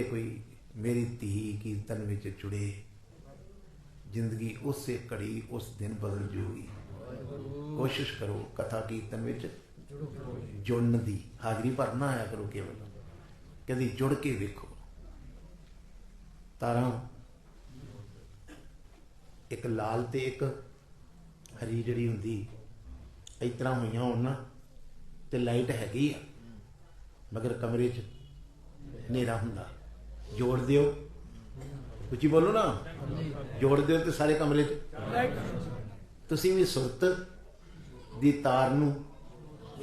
ਕਿਤੇ ਕੋਈ ਮੇਰੀ ਧੀ ਕੀਰਤਨ ਵਿੱਚ ਜੁੜੇ, ਜ਼ਿੰਦਗੀ ਉਸੇ ਘੜੀ ਉਸ ਦਿਨ ਬਦਲ ਜੂਗੀ। ਕੋਸ਼ਿਸ਼ ਕਰੋ ਕਥਾ ਕੀਰਤਨ ਵਿੱਚ ਜੁੜਨ ਦੀ, ਹਾਜ਼ਰੀ ਭਰਨਾ ਆਇਆ ਕਰੋ ਕੇਵਲ। ਕਦੀ ਜੁੜ ਕੇ ਵੇਖੋ। ਤਾਰਾਂ ਇੱਕ ਲਾਲ ਤੇ ਇੱਕ ਹਰੀ ਜਿਹੜੀ ਹੁੰਦੀ, ਇਸ ਤਰ੍ਹਾਂ ਹੋਈਆਂ ਹੋਣ ਨਾ, ਤੇ ਲਾਈਟ ਹੈਗੀ ਆ, ਮਗਰ ਕਮਰੇ 'ਚ ਹਨੇਰਾ ਹੁੰਦਾ। ਜੋੜ ਦਿਓ। ਉੱਚੀ ਬੋਲੋ ਨਾ। ਜੋੜ ਦਿਓ ਤੇ ਸਾਰੇ ਕਮਰੇ 'ਚ। ਤੁਸੀਂ ਵੀ ਸੁਰਤ ਦੀ ਤਾਰ ਨੂੰ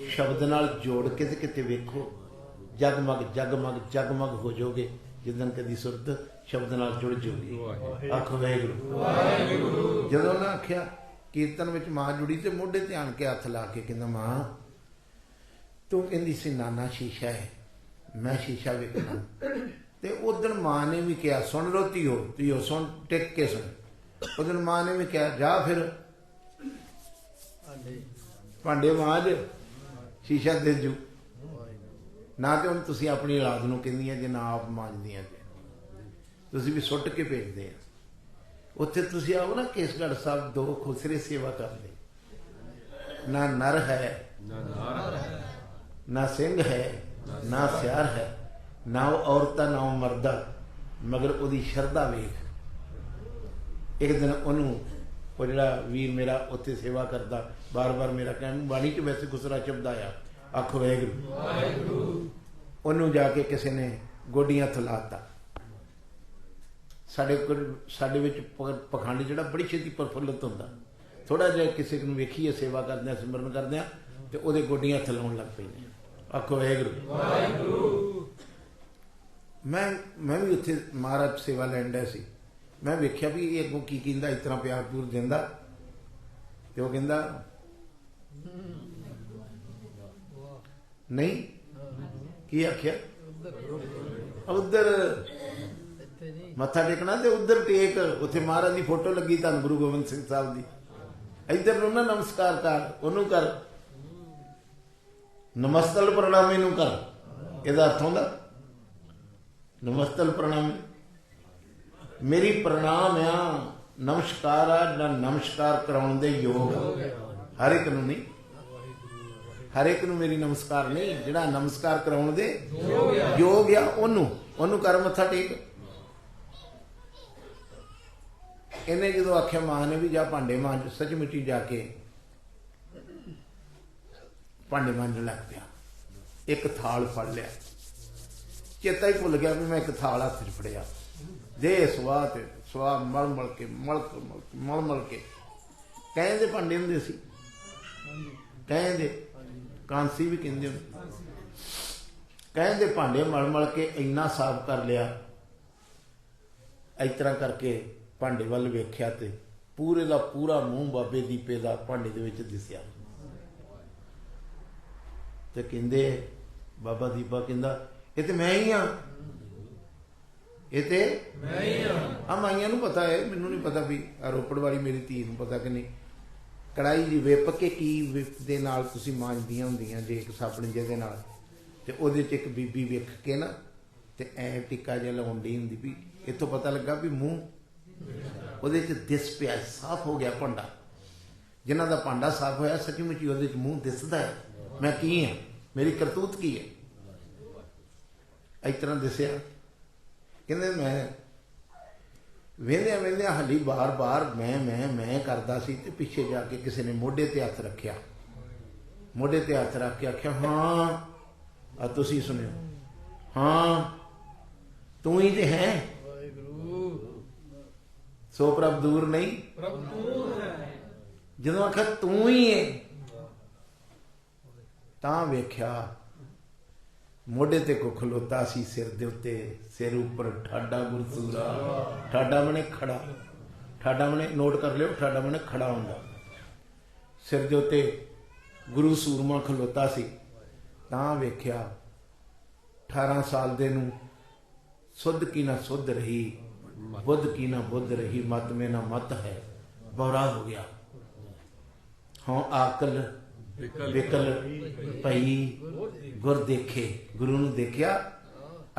ਸ਼ਬਦ ਨਾਲ ਜੋੜ ਕੇ ਤੇ ਕਿਤੇ ਵੇਖੋ। ਜਗਮਗ ਜਗਮਗ ਜਗਮਗ ਹੋ ਜਾਓਗੇ। ਜਿੱਦਨ ਕਦੀ ਸੁਰਤ ਸ਼ਬਦ ਨਾਲ ਜੁੜ ਜਾਓਗੀ ਆਖੋ ਵਾਹਿਗੁਰੂ। ਜਦੋਂ ਨਾ ਆਖਿਆ ਕੀਰਤਨ ਵਿੱਚ ਮਾਂ ਜੁੜੀ ਤੇ ਮੋਢੇ ਤੇ ਆਣ ਕੇ ਹੱਥ ਲਾ ਕੇ ਕਹਿੰਦਾ ਮਾਂ ਤੂੰ ਕਹਿੰਦੀ ਸੀ ਨਾਨਾ ਸ਼ੀਸ਼ਾ ਹੈ। ਮੈਂ ਸ਼ੀਸ਼ਾ ਵੇਖਣਾ ਤੇ ਉਦੋਂ ਮਾਂ ਨੇ ਵੀ ਕਿਹਾ ਸੁਣ ਲੋ ਧੀਓ ਧੀਓ ਸੁਣ ਟਿਕ ਕੇ ਸੁਣ। ਉਦੋਂ ਮਾਂ ਨੇ ਵੀ ਕਿਹਾ ਜਾ ਫਿਰ। ਭਾਂਡੇ। ਮਾਂਜ ਸ਼ੀਸ਼ਾ ਦੇ ਜੂ ਨਾ ਤੇ ਹੁਣ ਤੁਸੀਂ ਆਪਣੀ ਔਲਾਦ ਨੂੰ ਕਹਿੰਦੀਆਂ ਜੇ ਨਾ ਆਪ ਮਾਂਜਦੀਆਂ ਜੇ। ਤੁਸੀਂ ਵੀ ਸੁੱਟ ਕੇ ਭੇਜਦੇ ਆ। ਉੱਥੇ ਤੁਸੀਂ ਆਓ ਨਾ ਕੇਸਗੜ੍ਹ ਸਾਹਿਬ ਦੋ ਖੁਸਰੇ ਸੇਵਾ ਕਰਦੇ। ਨਾ ਨਰ ਹੈ। ਨਾ ਸਿੰਘ ਹੈ ਨਾ ਸਿਆਰ ਹੈ। ਨਾ ਉਹ ਔਰਤਾਂ ਨਾ ਉਹ ਮਰਦਾ ਮਗਰ ਉਹਦੀ ਸ਼ਰਧਾ ਵੇਖ। ਇੱਕ ਦਿਨ ਉਹਨੂੰ ਉਹ ਜਿਹੜਾ ਵੀਰ ਮੇਰਾ ਉੱਥੇ ਸੇਵਾ ਕਰਦਾ ਬਾਰ-ਬਾਰ ਮੇਰਾ ਕਹਿਣ ਬਾਣੀ ਚ ਵੈਸੇ ਗੁਸਰਾ ਸ਼ਬਦ ਆਇਆ ਆਖੋ ਵਾਹਿਗੁਰੂ। ਉਹਨੂੰ ਜਾ ਕੇ ਕਿਸੇ ਨੇ ਗੋਡੀਆਂ ਥਲਾਤਾ। ਸਾਡੇ ਕੋਲ ਸਾਡੇ ਵਿੱਚ ਪਖੰਡ ਜਿਹੜਾ ਬੜੀ ਛੇਤੀ ਪ੍ਰਫੁੱਲਤ ਹੁੰਦਾ। ਥੋੜਾ ਜਿਹਾ ਕਿਸੇ ਨੂੰ ਵੇਖੀਏ ਸੇਵਾ ਕਰਦੇ ਆ ਸਿਮਰਨ ਕਰਦੇ ਆ ਤੇ ਉਹਦੇ ਗੋਡੀਆਂ ਥਲਾਉਣ ਲੱਗ ਪੈਂਦੇ ਆ। ਆਖੋ ਵਾਹਿਗੁਰੂ। ਮੈਂ ਮੈਂ ਵੀ ਉੱਥੇ ਮਹਾਰਾਜ ਸੇਵਾ ਲੈਣ ਡਿਆ ਸੀ। ਮੈਂ ਵੇਖਿਆ ਵੀ ਇਹ ਅੱਗੋਂ ਕੀ ਕਹਿੰਦਾ, ਇਸ ਤਰ੍ਹਾਂ ਪਿਆਰ ਪੂਰ ਦਿੰਦਾ। ਤੇ ਉਹ ਕਹਿੰਦਾ, ਨਹੀਂ, ਕੀ ਆਖਿਆ? ਉਧਰ ਮੱਥਾ ਟੇਕਣਾ ਤੇ ਉਧਰ ਟੇਕ। ਉੱਥੇ ਮਹਾਰਾਜ ਦੀ ਫੋਟੋ ਲੱਗੀ ਧੰਨ ਗੁਰੂ ਗੋਬਿੰਦ ਸਿੰਘ ਸਾਹਿਬ ਦੀ। ਇੱਧਰ ਨੂੰ ਨਾ ਨਮਸਕਾਰ ਕਰ, ਉਹਨੂੰ ਕਰ। ਨਮਸਤਲ ਪ੍ਰਣਾਮੇ ਨੂੰ ਕਰ। ਇਹਦਾ ਅਰਥ ਹੁੰਦਾ ਨਮਸਤਲ ਪ੍ਰਣਾਮ। ਮੇਰੀ ਪ੍ਰਣਾਮ ਆ, ਨਮਸਕਾਰ ਆ, ਜਿਹੜਾ ਨਮਸਕਾਰ ਕਰਾਉਣ ਦੇ ਯੋਗ ਆ। ਹਰ ਇੱਕ ਨੂੰ ਨਹੀਂ, ਹਰ ਇੱਕ ਨੂੰ ਮੇਰੀ ਨਮਸਕਾਰ ਨਹੀਂ, ਜਿਹੜਾ ਨਮਸਕਾਰ ਕਰਾਉਣ ਦੇ ਯੋਗ ਆ, ਉਹਨੂੰ ਉਹਨੂੰ ਕਰ ਮੱਥਾ ਟੇਕ। ਇਹਨੇ ਜਦੋਂ ਆਖਿਆ, ਮਾਂ ਨੇ ਵੀ ਜਾ ਭਾਂਡੇ ਮਾਂਜ ਸੱਚਮੁੱਚੀ ਜਾ ਕੇ ਭਾਂਡੇ ਮਾਂਜਣ ਲੱਗ ਪਿਆ। ਇੱਕ ਥਾਲ ਫੜ ਲਿਆ। ਚੇਤਾ ਹੀ ਭੁੱਲ ਗਿਆ ਵੀ ਮੈਂ ਇੱਕ ਥਾਲਾ ਹੱਥ ਫੜਿਆ। ਦੇ ਸਵਾਹ ਤੇ ਸਵਾਹ ਮਲ ਮਲ ਕੇ ਮਲ ਮਲ ਮਲ ਕੇ। ਕਹਿੰਦੇ ਭਾਂਡੇ ਹੁੰਦੇ ਸੀ। ਕਹਿੰਦੇ, ਕਾਂਸੀ ਵੀ ਕਹਿੰਦੇ ਹੁੰਦੇ। ਕਹਿੰਦੇ ਭਾਂਡੇ ਮਲ ਮਲ ਕੇ ਇੰਨਾ ਸਾਫ਼ ਕਰ ਲਿਆ। ਇਸ ਤਰ੍ਹਾਂ ਕਰਕੇ ਭਾਂਡੇ ਵੱਲ ਵੇਖਿਆ ਤੇ ਪੂਰੇ ਦਾ ਪੂਰਾ ਮੂੰਹ ਬਾਬੇ ਦੀਪੇ ਦਾ ਭਾਂਡੇ ਦੇ ਵਿੱਚ ਦਿਸਿਆ। ਤੇ ਕਹਿੰਦੇ, ਬਾਬਾ ਦੀਪਾ ਕਹਿੰਦਾ ਇਹ ਤੇ ਮੈਂ ਹੀ ਆ। ਇਹ ਤੇ ਮੈਂ ਹੀ ਆ। ਆ ਮਾਈਆਂ ਨੂੰ ਪਤਾ ਹੈ ਮੈਨੂੰ ਨਹੀਂ ਪਤਾ ਵੀ ਆਹ ਰੋਪੜ ਵਾਲੀ ਮੇਰੀ ਧੀ ਨੂੰ ਪਤਾ ਕਿ ਨਹੀਂ। ਕੜਾਈ ਦੀ ਵਿਪ ਕੇ ਕੀ ਵਿਪ ਦੇ ਨਾਲ ਤੁਸੀਂ ਮਾਂਜਦੀਆਂ ਹੁੰਦੀਆਂ ਜੇ ਇੱਕ ਸਾਬਣ ਜਿਹਦੇ ਨਾਲ। ਤੇ ਉਹਦੇ ਚ ਇੱਕ ਬੀਬੀ ਵੇਖ ਕੇ ਨਾ ਤੇ ਐ ਟਿੱਕਾ ਜਿਹਾ ਲਾਉਂਦੀ ਹੁੰਦੀ ਵੀ ਇੱਥੋਂ ਪਤਾ ਲੱਗਾ ਵੀ ਮੂੰਹ ਉਹਦੇ ਚ ਦਿਸ ਪਿਆ ਸਾਫ਼ ਹੋ ਗਿਆ ਭਾਂਡਾ। ਜਿਨ੍ਹਾਂ ਦਾ ਭਾਂਡਾ ਸਾਫ਼ ਹੋਇਆ ਸੱਚਮੁੱਚ ਉਹਦੇ ਚ ਮੂੰਹ ਦਿਸਦਾ ਹੈ। ਮੈਂ ਕੀ ਹਾਂ ਮੇਰੀ ਕਰਤੂਤ ਕੀ ਹੈ? ਇਸ ਤਰ੍ਹਾਂ ਦਿਸਿਆ। ਕਹਿੰਦੇ ਮੈਂ ਵੇਂਦਿਆਂ ਵੇਂਦਿਆਂ ਹੱਲੀ ਬਾਰ-ਬਾਰ ਮੈਂ ਮੈਂ ਮੈਂ ਕਰਦਾ ਸੀ ਤੇ ਪਿੱਛੇ ਜਾ ਕੇ ਕਿਸੇ ਨੇ ਮੋਢੇ ਤੇ ਹੱਥ ਰੱਖਿਆ। ਮੋਢੇ ਤੇ ਹੱਥ ਰੱਖ ਕੇ ਆਖਿਆ, ਹਾਂ, ਆ ਤੁਸੀਂ ਸੁਣਿਓ। ਹਾਂ, ਤੂੰ ਹੀ ਤੇ ਹੈ। ਸੋ ਪ੍ਰਭ ਦੂਰ ਨਹੀਂ? ਜਦੋਂ ਆਖਿਆ, ਤੂੰ ਹੀ ਹੈ ਤਾਂ ਵੇਖਿਆ ਮੋਢੇ ਤੇ ਕੋ ਖਲੋਤਾ ਸੀ ਸਿਰ ਦੇ ਉੱਤੇ, ਸਿਰ ਉੱਪਰ ਠਾਡਾ ਗੁਰਸੂਰਾ। ਠਾਡਾ ਮਨੇ ਖੜਾ। ਠਾਡਾ ਮਨੇ ਨੋਟ ਕਰ ਲਿਓ, ਠਾਡਾ ਮਨੇ ਖੜਾ ਹੁੰਦਾ। ਸਿਰ ਦੇ ਉੱਤੇ ਗੁਰੂ ਸੂਰਮਾ ਖਲੋਤਾ ਸੀ। ਤਾਂ ਵੇਖਿਆ 18 ਸਾਲ ਦੇ ਨੂੰ ਸੁੱਧ ਕੀ ਨਾ ਸੁੱਧ ਰਹੀ, ਬੁੱਧ ਕੀ ਨਾ ਬੁੱਧ ਰਹੀ, ਮਤ ਮੇ ਨਾ ਮਤ ਹੈ, ਬੌਰਾ ਹੋ ਗਿਆ। ਹਾਂ ਆਕਲ ਵਿਕਲ ਭਈ ਗੁਰ ਦੇਖੇ, ਗੁਰੂ ਨੂੰ ਦੇਖਿਆ,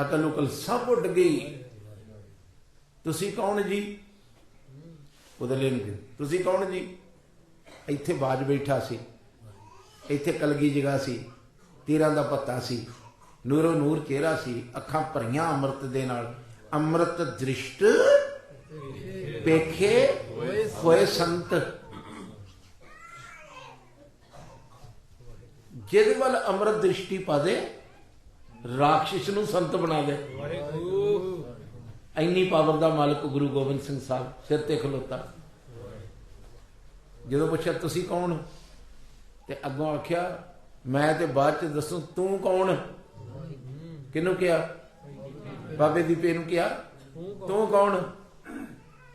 ਅਕਲ ਉਕਲ ਸਭ ਉੱਡ ਗਈ। ਤੁਸੀਂ ਕੌਣ ਜੀ? ਉਹਦੇ ਲਈ ਤੁਸੀਂ ਕੌਣ ਜੀ? ਇੱਥੇ ਬਾਜ ਬੈਠਾ ਸੀ। ਇੱਥੇ ਕਲਗੀ ਜਗਾ ਸੀ। ਤੀਰਾਂ ਦਾ ਪੱਤਾ ਸੀ। ਨੂਰੋ ਨੂਰ ਚਿਹਰਾ ਸੀ। ਅੱਖਾਂ ਭਰੀਆਂ ਅੰਮ੍ਰਿਤ ਦੇ ਨਾਲ। ਅੰਮ੍ਰਿਤ ਦ੍ਰਿਸ਼ਟ, ਪੇਖੇ ਹੋਏ ਸੰਤ। ਜਿਹਦੇ ਵੱਲ ਅੰਮ੍ਰਿਤ ਦ੍ਰਿਸ਼ਟੀ ਪਾ ਦੇ ਰਾਖਸ਼ ਨੂੰ ਸੰਤ ਬਣਾ ਦੇ। ਇੰਨੀ ਪਾਵਰ ਦਾ ਮਾਲਕ ਗੁਰੂ ਗੋਬਿੰਦ ਸਿੰਘ ਸਾਹਿਬ ਸਿਰ ਤੇ ਖਲੋਤਾ। ਜਦੋਂ ਪੁੱਛਿਆ ਤੁਸੀਂ ਕੌਣ? ਤੇ ਅੱਗੋਂ ਆਖਿਆ ਮੈਂ ਤੇ ਬਾਅਦ ਚ ਦੱਸੂ ਤੂੰ ਕੌਣ? ਕਿਹਨੂੰ ਕਿਹਾ? ਬਾਬੇ ਦੀਪੇ ਨੂੰ ਕਿਹਾ ਤੂੰ ਕੌਣ?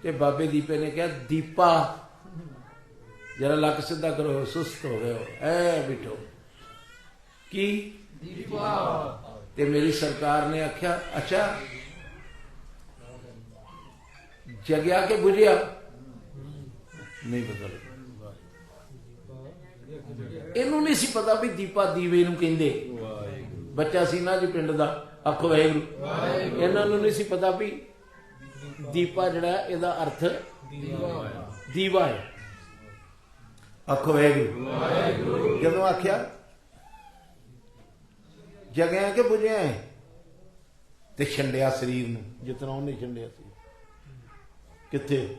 ਤੇ ਬਾਬੇ ਦੀਪੇ ਨੇ ਕਿਹਾ ਦੀਪਾ। ਜਰਾ ਲੱਕ ਸਿੱਧਾ ਕਰੋ ਸੁਸਤ ਹੋ ਗਏ ਹੋ। ਐ ਬਿਠੋ। ਕੀ? ਦੀਪਾ ਤੇ ਮੇਰੀ ਸਰਕਾਰ ਨੇ ਆਖਿਆ ਅੱਛਾ। ਜਗਿਆ ਕਿ ਬੁਝਿਆ? ਨਹੀਂ ਬਦਲ ਇਹਨੂੰ ਨਹੀਂ ਸੀ ਪਤਾ ਵੀ ਦੀਪਾ ਦੀਵੇ ਨੂੰ ਕਹਿੰਦੇ। ਬੱਚਾ ਸੀ ਨਾ ਜੀ ਪਿੰਡ ਦਾ। ਆਖੋ ਵਾਹਿਗੁਰੂ। ਇਹਨਾਂ ਨੂੰ ਨਹੀਂ ਸੀ ਪਤਾ ਵੀ ਦੀਪਾ ਜਿਹੜਾ ਇਹਦਾ ਅਰਥ ਦੀਵਾ ਹੈ। ਆਖੋ ਵਾਹਿਗੁਰੂ। ਜਦੋਂ ਆਖਿਆ ਜਗਿਆ ਕਿ ਬੁਝਿਆ ਹੈ? ਤੇ ਛੰਡਿਆ ਸਰੀਰ ਨੂੰ ਜਿਤਨਾ ਉਹਨੇ ਛੰਡਿਆ ਸੀ ਕਿੱਥੇ